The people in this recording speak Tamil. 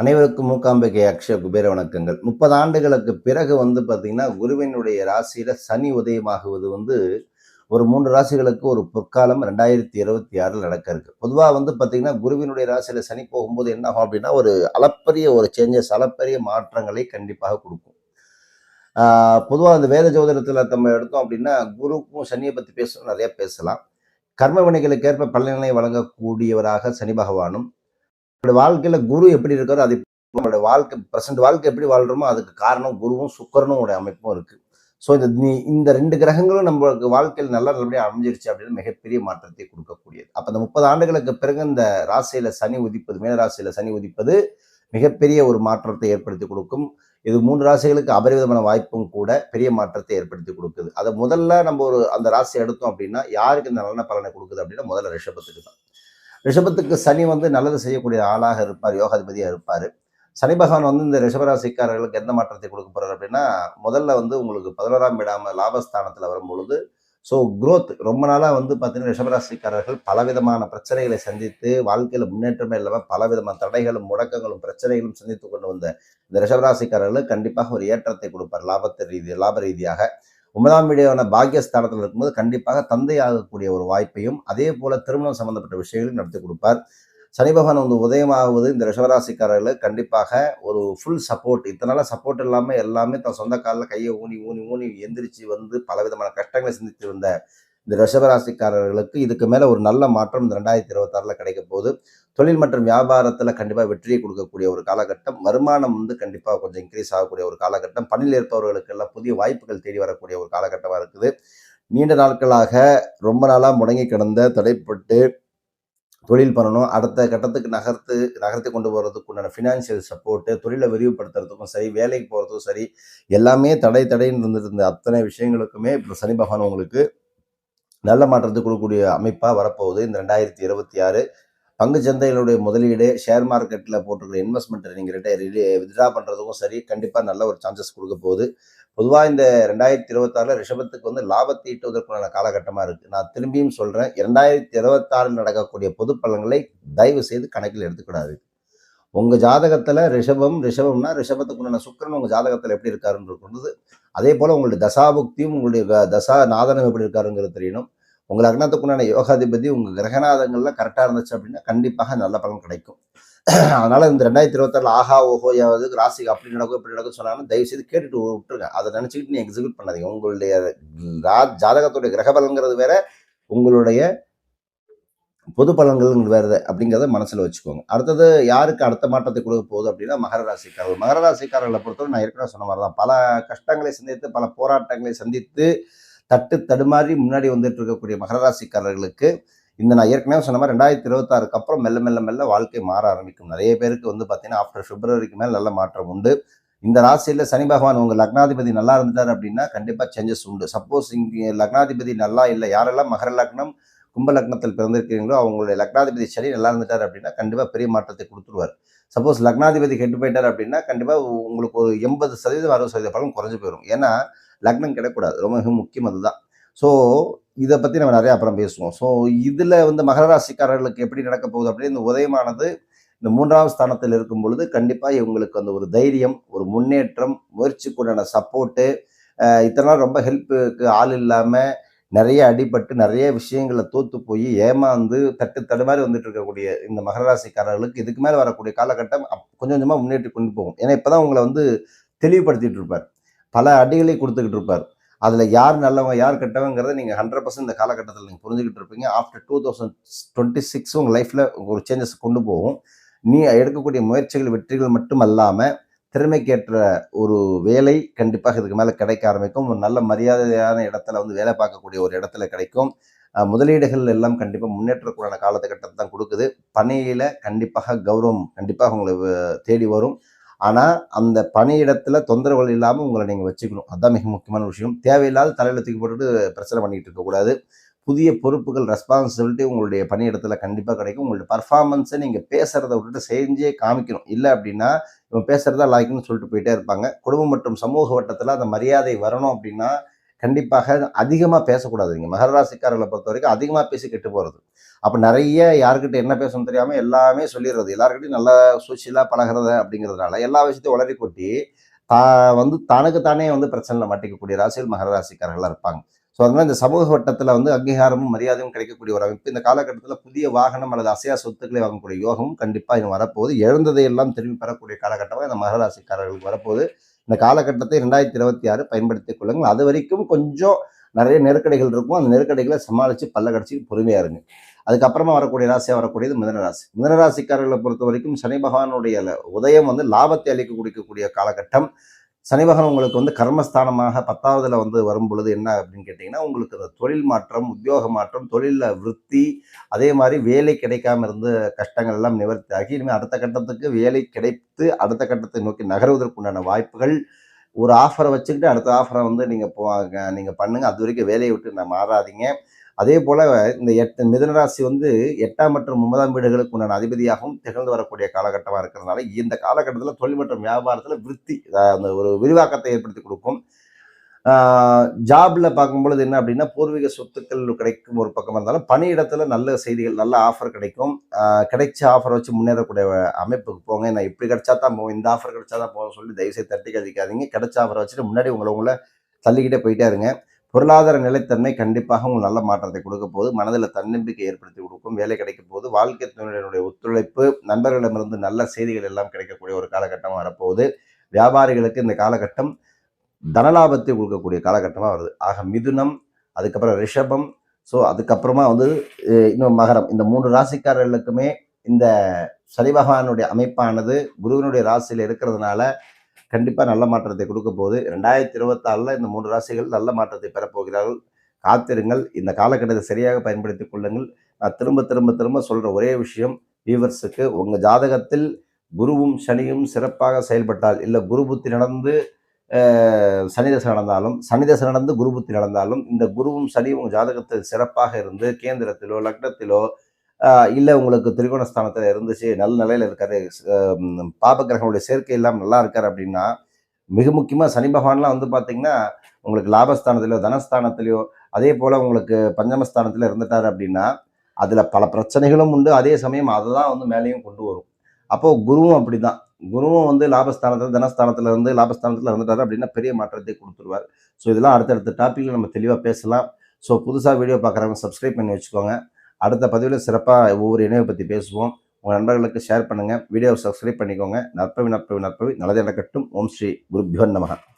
அனைவருக்கும் மூக்காம்பிகை அக்ஷய குபேர வணக்கங்கள். முப்பது ஆண்டுகளுக்கு பிறகு வந்து பார்த்தீங்கன்னா குருவினுடைய ராசியில் சனி உதயமாகுவது வந்து ஒரு மூன்று ராசிகளுக்கு ஒரு பொற்காலம் ரெண்டாயிரத்தி இருபத்தி ஆறில் நடக்க இருக்கு. பொதுவாக வந்து பார்த்தீங்கன்னா குருவினுடைய ராசியில் சனி போகும்போது என்ன ஆகும் அப்படின்னா ஒரு அளப்பரிய ஒரு சேஞ்சஸ் அளப்பரிய மாற்றங்களை கண்டிப்பாக கொடுக்கும். பொதுவாக அந்த வேத ஜோதிடத்தில் நம்ம எடுத்தோம் அப்படின்னா குருக்கும் சனியை பற்றி பேசணும் நிறையா பேசலாம். கர்ம வினைகளுக்கு ஏற்ப பலனை வழங்கக்கூடியவராக சனி பகவானும் நம்மளுடைய வாழ்க்கையில குரு எப்படி இருக்காரோ அது நம்மளுடைய வாழ்க்கை ப்ரெசென்ட் வாழ்க்கை எப்படி வாழ்றோமோ அதுக்கு காரணம் குருவும் சுக்கரனும் உடைய அமைப்பும் இருக்கு. ஸோ இந்த நீ- இந்த ரெண்டு கிரகங்களும் நம்மளுக்கு வாழ்க்கையில் நல்லா நல்லபடியாக அமைஞ்சிருச்சு அப்படின்னு மிகப்பெரிய மாற்றத்தை கொடுக்கக்கூடியது. அப்போ இந்த முப்பது ஆண்டுகளுக்கு பிறகு இந்த ராசியில் சனி உதிப்பது மேல ராசியில சனி உதிப்பது மிகப்பெரிய ஒரு மாற்றத்தை ஏற்படுத்தி கொடுக்கும். இது மூன்று ராசிகளுக்கு அபரிவிதமான வாய்ப்பும் கூட பெரிய மாற்றத்தை ஏற்படுத்தி கொடுக்குது. அதை முதல்ல நம்ம ஒரு அந்த ராசி எடுத்தோம் அப்படின்னா யாருக்கு இந்த நல்ல பலனை கொடுக்குது அப்படின்னா முதல்ல ரிஷபத்துக்கு தான். ரிஷபத்துக்கு சனி வந்து நல்லது செய்யக்கூடிய ஆளாக இருப்பார் யோகாதிபதியாக இருப்பார். சனி பகவான் வந்து இந்த ரிஷபராசிக்காரர்களுக்கு எந்த மாற்றத்தை கொடுக்க போகிறார் அப்படின்னா முதல்ல வந்து உங்களுக்கு பதினோராம் இடாமல் லாபஸ்தானத்தில் வரும் பொழுது ஸோ குரோத் ரொம்ப நாளாக வந்து பார்த்தீங்கன்னா ரிஷபராசிக்காரர்கள் பலவிதமான பிரச்சனைகளை சந்தித்து வாழ்க்கையில் முன்னேற்றமே இல்லாமல் பலவிதமான தடைகளும் முடக்கங்களும் பிரச்சனைகளும் சந்தித்து கொண்டு வந்த இந்த ரிஷபராசிக்காரர்களுக்கு கண்டிப்பாக ஒரு ஏற்றத்தை கொடுப்பார் லாபத்தை ரீதி லாப ரீதியாக. ஒன்பதாம் வீடியோன பாக்கியஸ்தானத்தில் இருக்கும்போது கண்டிப்பாக தந்தையாகக்கூடிய ஒரு வாய்ப்பையும் அதே போல திருமணம் சம்பந்தப்பட்ட விஷயங்களையும் நடத்தி கொடுப்பார். சனி பகவான் வந்து உதயமாகுவது இந்த ரிஷவராசிக்காரர்களுக்கு கண்டிப்பாக ஒரு ஃபுல் சப்போர்ட் இத்தனை சப்போர்ட் இல்லாமல் எல்லாமே தன் சொந்த காலில் கையை ஊனி ஊனி ஊனி எந்திரிச்சு வந்து பலவிதமான கஷ்டங்களை சிந்தித்து வந்த இந்த ரிஷபராசிக்காரர்களுக்கு இதுக்கு மேலே ஒரு நல்ல மாற்றம் இந்த ரெண்டாயிரத்தி இருபத்தாறில் கிடைக்க போகுது தொழில் மற்றும் வியாபாரத்தில் கண்டிப்பாக வெற்றியை கொடுக்கக்கூடிய ஒரு காலகட்டம். வருமானம் வந்து கண்டிப்பாக கொஞ்சம் இன்க்ரீஸ் ஆகக்கூடிய ஒரு காலகட்டம். பணியில் இருப்பவர்களுக்கெல்லாம் புதிய வாய்ப்புகள் தேடி வரக்கூடிய ஒரு காலகட்டமாக இருக்குது. நீண்ட நாட்களாக ரொம்ப நாளாக முடங்கி கிடந்த தடைப்பட்டு தொழில் பண்ணணும். அடுத்த கட்டத்துக்கு நகர்த்து நகர்த்தி கொண்டு போகிறதுக்கு உண்டான ஃபினான்ஷியல் சப்போர்ட்டு தொழிலை விரிவுபடுத்துறதுக்கும் சரி வேலைக்கு போகிறதுக்கும் சரி எல்லாமே தடை தடைன்னு இருந்துட்டு இருந்த அத்தனை விஷயங்களுக்குமே இப்போ சனி பகவான் உங்களுக்கு நல்ல மாற்றத்தை கொடுக்கக்கூடிய அமைப்பாக வரப்போகுது. இந்த ரெண்டாயிரத்தி இருபத்தி ஆறு பங்கு சந்தைகளுடைய முதலீடு ஷேர் மார்க்கெட்டில் போட்டிருக்கிற இன்வெஸ்ட்மெண்ட் நீங்கள் வித்ட்ரா பண்ணுறதுக்கும் சரி கண்டிப்பாக நல்ல ஒரு சான்சஸ் கொடுக்க போகுது. பொதுவாக இந்த ரெண்டாயிரத்தி இருபத்தாறில் ரிஷபத்துக்கு வந்து லாபத்தை ஈட்டுவதற்கான காலகட்டமாக இருக்குது நான் திரும்பியும் சொல்கிறேன் இரண்டாயிரத்தி இருபத்தாறில் நடக்கக்கூடிய பொது பலன்களை தயவு செய்து கணக்கில் எடுத்துக்கூடாது. உங்கள் ஜாதகத்தில் ரிஷபம் ரிஷபம்னா ரிஷபத்துக்குண்டான சுக்கரன் உங்கள் ஜாதகத்தில் எப்படி இருக்காருன்றது அதே போல் உங்களுடைய தசாபுக்தியும் உங்களுடைய தசா நாதனம் எப்படி இருக்காருங்கிறது தெரியணும். உங்கள் அக்னத்துக்குண்டான யோகாதிபதி உங்கள் கிரகநாதங்களில் கரெக்டாக இருந்துச்சு அப்படின்னா கண்டிப்பாக நல்ல பலன் கிடைக்கும். அதனால் இந்த ரெண்டாயிரத்தி இருபத்தாறுல ஆஹா ஓஹோ யாவது ராசிக்கு அப்படி நடக்கும் இப்படி நடக்கும் சொன்னாலும் தயவு செய்து கேட்டுட்டு விட்டுருங்க. அதை நினச்சிக்கிட்டு நீ எக்ஸிக்யூட் பண்ணாதீங்க. உங்களுடைய ரா- ஜாதகத்துடைய கிரக பலன்கிறது வேற உங்களுடைய பொது பலன்கள் வேறு அப்படிங்கிறத மனசில் வச்சுக்கோங்க. அடுத்தது யாருக்கு அடுத்த மாற்றத்தை கொடுக்க போகுது அப்படின்னா மகர ராசிக்காரர்கள். மகர ராசிக்காரர்களை பொறுத்தவரை நான் ஏற்கனவே சொன்ன மாதிரி தான் பல கஷ்டங்களை சந்தித்து பல போராட்டங்களை சந்தித்து தட்டு தடுமாறி முன்னாடி வந்துட்டு இருக்கக்கூடிய மகர ராசிக்காரர்களுக்கு இந்த நான் ஏற்கனவே சொன்ன மாதிரி ரெண்டாயிரத்தி இருபத்தாறுக்கு அப்புறம் மெல்ல மெல்ல மெல்ல வாழ்க்கை மாற ஆரம்பிக்கும். நிறைய பேருக்கு வந்து பார்த்தீங்கன்னா ஆஃப்டர் பிப்ரவரிக்கு மேல் நல்ல மாற்றம் உண்டு. இந்த ராசியில் சனி பகவான் உங்கள் லக்னாதிபதி நல்லா இருந்துட்டார் அப்படின்னா கண்டிப்பாக சேஞ்சஸ் உண்டு. சப்போஸ் இங்கே லக்னாதிபதி நல்லா இல்லை யாரெல்லாம் மகர லக்னம் கும்ப லக்னத்தில் பிறந்திருக்கிறீங்களோ அவங்களுடைய லக்னாதிபதி சரி நல்லா இருந்துட்டார் அப்படின்னா கண்டிப்பாக பெரிய மாற்றத்தை கொடுத்துருவார். சப்போஸ் லக்னாதிபதி கெட்டு போயிட்டார் அப்படின்னா கண்டிப்பாக உங்களுக்கு ஒரு எண்பது சதவீதம் அறுபது சதவீத பலன் குறைஞ்சு போயிடும் ஏன்னா லக்னம் கிடக்கூடாது. ரொம்ப மிக முக்கியம் அதுதான். ஸோ இதை பற்றி நம்ம நிறையா அப்புறம் பேசுவோம். ஸோ இதில் வந்து மகர ராசிக்காரர்களுக்கு எப்படி நடக்க போகுது அப்படின்னு இந்த உதயமானது இந்த மூன்றாவது ஸ்தானத்தில் இருக்கும் பொழுது கண்டிப்பாக இவங்களுக்கு அந்த ஒரு தைரியம் ஒரு முன்னேற்றம் முயற்சிக்குண்டான சப்போர்ட்டு இத்தனை நாள் ரொம்ப ஹெல்ப்புக்கு ஆள் இல்லாமல் நிறைய அடிபட்டு நிறைய விஷயங்களை தோத்து போய் ஏமாந்து தட்டு தடுமாறி வந்துட்டு இருக்கக்கூடிய இந்த மகர ராசிக்காரர்களுக்கு இதுக்கு மேலே வரக்கூடிய காலகட்டம் கொஞ்சம் கொஞ்சமாக முன்னேற்றி கொண்டு போகும். ஏன்னா இப்போதான் உங்களை வந்து தெளிவுபடுத்திட்டு இருப்பார். பல அடிகளை கொடுத்துக்கிட்டு இருப்பார். அதில் யார் நல்லவங்க யார் கெட்டவங்கிறத நீங்கள் ஹண்ட்ரட் பர்சன்ட் இந்த காலகட்டத்தில் நீங்கள் புரிஞ்சுக்கிட்டு இருப்பீங்க. After two thousand twenty six உங்கள் லைஃப்பில் ஒரு சேஞ்சஸ் கொண்டு போகும். நீ எடுக்கக்கூடிய முயற்சிகள் வெற்றிகள் மட்டும் அல்லாமல் திறமைக்கேற்ற ஒரு வேலை கண்டிப்பாக இதுக்கு மேலே கிடைக்க ஆரம்பிக்கும். ஒரு நல்ல மரியாதையான இடத்துல வந்து வேலை பார்க்கக்கூடிய ஒரு இடத்துல கிடைக்கும். முதலீடுகள் எல்லாம் கண்டிப்பாக முன்னேற்றக்கூடான காலத்துக்கட்டத்தை தான் கொடுக்குது. பணியில் கண்டிப்பாக கௌரவம் கண்டிப்பாக உங்களை தேடி வரும். ஆனால் அந்த பணியிடத்தில் தொந்தரவுகள் இல்லாமல் உங்களை நீங்கள் வச்சுக்கணும். அதுதான் மிக முக்கியமான விஷயம். தேவையில்லாத தலையில் தூக்கி போட்டுட்டு பிரச்சனை பண்ணிகிட்டு இருக்கக்கூடாது. புதிய பொறுப்புகள் ரெஸ்பான்சிபிலிட்டி உங்களுடைய பணியிடத்தில் கண்டிப்பாக கிடைக்கும். உங்களுடைய பர்ஃபார்மன்ஸை நீங்கள் பேசுகிறத விட்டுட்டு செஞ்சே காமிக்கணும். இல்லை அப்படின்னா இவன் பேசுகிறதா லாய்க்குன்னு சொல்லிட்டு போயிட்டே இருப்பாங்க. குடும்பம் மற்றும் சமூக வட்டத்தில் அந்த மரியாதை வரணும் அப்படின்னா கண்டிப்பாக அதிகமாக பேசக்கூடாதுங்க. மகர ராசிக்காரர்களை பொறுத்த வரைக்கும் அதிகமாக பேசி கெட்டு போகிறது அப்போ நிறைய யாருக்கிட்ட என்ன பேசணும்னு தெரியாமல் எல்லாமே சொல்லிடுறது எல்லாருக்கிட்டையும் நல்லா சூழ்ச்சியலாக பழகிறது அப்படிங்கிறதுனால எல்லா விஷயத்தையும் உளறி கொட்டி தா வந்து தனக்கு தானே வந்து பிரச்சனையில் மாட்டிக்கக்கூடிய ராசிகள் மகர ராசிக்காரர்களாக இருப்பாங்க. ஸோ அதனால் இந்த சமூக வட்டத்தில் வந்து அங்கீகாரமும் மரியாதையும் கிடைக்கக்கூடிய ஒரு அமைப்பு இந்த காலகட்டத்தில் புதிய வாகனம் அல்லது அசையா சொத்துக்களை வாங்கக்கூடிய யோகமும் கண்டிப்பாக இன்னும் வரப்போகுது. எழுந்ததை எல்லாம் திரும்பி பெறக்கூடிய காலகட்டமாக இந்த மகராசிக்காரர்களுக்கு வரப்போகுது. இந்த காலகட்டத்தை ரெண்டாயிரத்தி இருபத்தி ஆறு பயன்படுத்திக் கொள்ளுங்கள். அது வரைக்கும் கொஞ்சம் நிறைய நெருக்கடிகள் இருக்கும். அந்த நெருக்கடிகளை சமாளித்து பல்ல கடிச்சு பொறுமையா இருங்க. அதுக்கப்புறமா வரக்கூடிய ராசியாக வரக்கூடியது மிதன ராசி. மிதன ராசிக்காரர்களை பொறுத்த வரைக்கும் சனி பகவானுடைய உதயம் வந்து லாபத்தை அளிக்க கொடுக்கக்கூடிய காலகட்டம். சனி பகவான் உங்களுக்கு வந்து கர்மஸ்தானமாக பத்தாவதுல வந்து வரும் பொழுது என்ன அப்படின்னு கேட்டிங்கன்னா உங்களுக்கு இந்த தொழில் மாற்றம் உத்தியோக மாற்றம் தொழிலில் விருத்தி அதே மாதிரி வேலை கிடைக்காம இருந்த கஷ்டங்கள் எல்லாம் நிவர்த்தி ஆகி இனிமேல் அடுத்த கட்டத்துக்கு வேலை கிடைத்து அடுத்த கட்டத்தை நோக்கி நகர்வதற்குண்டான வாய்ப்புகள் ஒரு ஆஃபரை வச்சுக்கிட்டு அடுத்த ஆஃபரை வந்து நீங்கள் போ நீங்கள் பண்ணுங்கள் அது வரைக்கும் வேலையை விட்டு நான் மாறாதீங்க. அதே போல் இந்த எட்டு மிதனராசி வந்து எட்டாம் மற்றும் ஒன்பதாம் வீடுகளுக்கு உண்டான அதிபதியாகவும் திகழ்ந்து வரக்கூடிய காலகட்டமாக இருக்கிறதுனால இந்த காலகட்டத்தில் தொழில் மற்றும் வியாபாரத்தில் விருத்தி அந்த ஒரு விரிவாக்கத்தை ஏற்படுத்தி கொடுக்கும். ஜாப்ல பார்க்கும்பொழுது என்ன அப்படின்னா பூர்வீக சொத்துக்கள் கிடைக்கும் ஒரு பக்கம் இருந்தாலும் பணியிடத்தில் நல்ல செய்திகள் நல்ல ஆஃபர் கிடைக்கும். கிடைச்ச ஆஃபர் வச்சு முன்னேறக்கூடிய அமைப்புக்கு போங்க. நான் இப்படி கிடைச்சா தான் போகும் இந்த ஆஃபர் கிடைச்சா தான் போவோம் சொல்லி தயவுசெய்து தட்டி கழிக்காதீங்க கிடைச்ச ஆஃபரை வச்சுட்டு முன்னாடி உங்களை உங்களை தள்ளிக்கிட்டே போயிட்டே இருங்க. பொருளாதார நிலைத்தன்மை கண்டிப்பாக உங்களுக்கு நல்ல மாற்றத்தை கொடுக்க போது மனதில் தன்னம்பிக்கை ஏற்படுத்தி கொடுக்கும் வேலை கிடைக்கும் போது வாழ்க்கை துணையினுடைய ஒத்துழைப்பு நண்பர்களிடமிருந்து நல்ல செய்திகள் எல்லாம் கிடைக்கக்கூடிய ஒரு காலகட்டம் வரப்போகுது. வியாபாரிகளுக்கு இந்த காலகட்டம் தனலாபத்தை கொடுக்கக்கூடிய காலகட்டமாக வருது. ஆக மிதுனம் அதுக்கப்புறம் ரிஷபம் ஸோ அதுக்கப்புறமா வந்து இன்னும் மகரம். இந்த மூன்று ராசிக்காரர்களுக்குமே இந்த சனி பகவானுடைய அமைப்பானது குருவினுடைய ராசியில் இருக்கிறதுனால கண்டிப்பாக நல்ல மாற்றத்தை கொடுக்க போகுது. ரெண்டாயிரத்தி இருபத்தாறில் இந்த மூன்று ராசிகள் நல்ல மாற்றத்தை பெறப்போகிறார்கள் காத்திருங்கள். இந்த காலகட்டத்தை சரியாக பயன்படுத்தி கொள்ளுங்கள். நான் திரும்ப திரும்ப திரும்ப சொல்கிற ஒரே விஷயம் வியூவர்ஸுக்கு உங்கள் ஜாதகத்தில் குருவும் சனியும் சிறப்பாக செயல்பட்டால் இல்லை குரு புத்தி நடந்து சனிதசை நடந்தாலும் சனிதசை நடந்து குரு புத்தி நடந்தாலும் இந்த குருவும் சனியும் உங்கள் ஜாதகத்தில் சிறப்பாக இருந்து கேந்திரத்திலோ லக்னத்திலோ இல்லை உங்களுக்கு திரிகோணஸ்தானத்தில் இருந்துச்சு நல்ல நிலையில் இருக்காரு பாபகிரகனுடைய சேர்க்கை எல்லாம் நல்லா இருக்காரு அப்படின்னா மிக முக்கியமாக சனி பகவான்லாம் வந்து பார்த்தீங்கன்னா உங்களுக்கு லாபஸ்தானத்திலையோ தனஸ்தானத்திலையோ அதே போல் உங்களுக்கு பஞ்சமஸ்தானத்தில் இருந்துட்டாரு அப்படின்னா அதில் பல பிரச்சனைகளும் உண்டு. அதே சமயம் அதை தான் வந்து மேலேயும் கொண்டு வரும். அப்போது குருவும் அப்படி தான் குருவும் வந்து லாபஸ்தானத்தில் தனஸ்தானத்தில் இருந்து லாபஸ்தானத்தில் இருந்துட்டாரு அப்படின்னா பெரிய மாற்றத்தை கொடுத்துருவார். ஸோ இதெல்லாம் அடுத்தடுத்த டாப்பிக்கில் நம்ம தெளிவாக பேசலாம். ஸோ புதுசாக வீடியோ பார்க்குறவங்க சப்ஸ்கிரைப் பண்ணி வச்சுக்கோங்க. அடுத்த பதிவில் சிறப்பாக ஒவ்வொரு இணைவை பற்றி பேசுவோம். உங்கள் நண்பர்களுக்கு ஷேர் பண்ணுங்கள் வீடியோவை சப்ஸ்கிரைப் பண்ணிக்கோங்க. நற்பவி நற்பவி நற்பவி. நல்லதே நடக்கட்டும். ஓம் ஸ்ரீ குருபியோ நமக.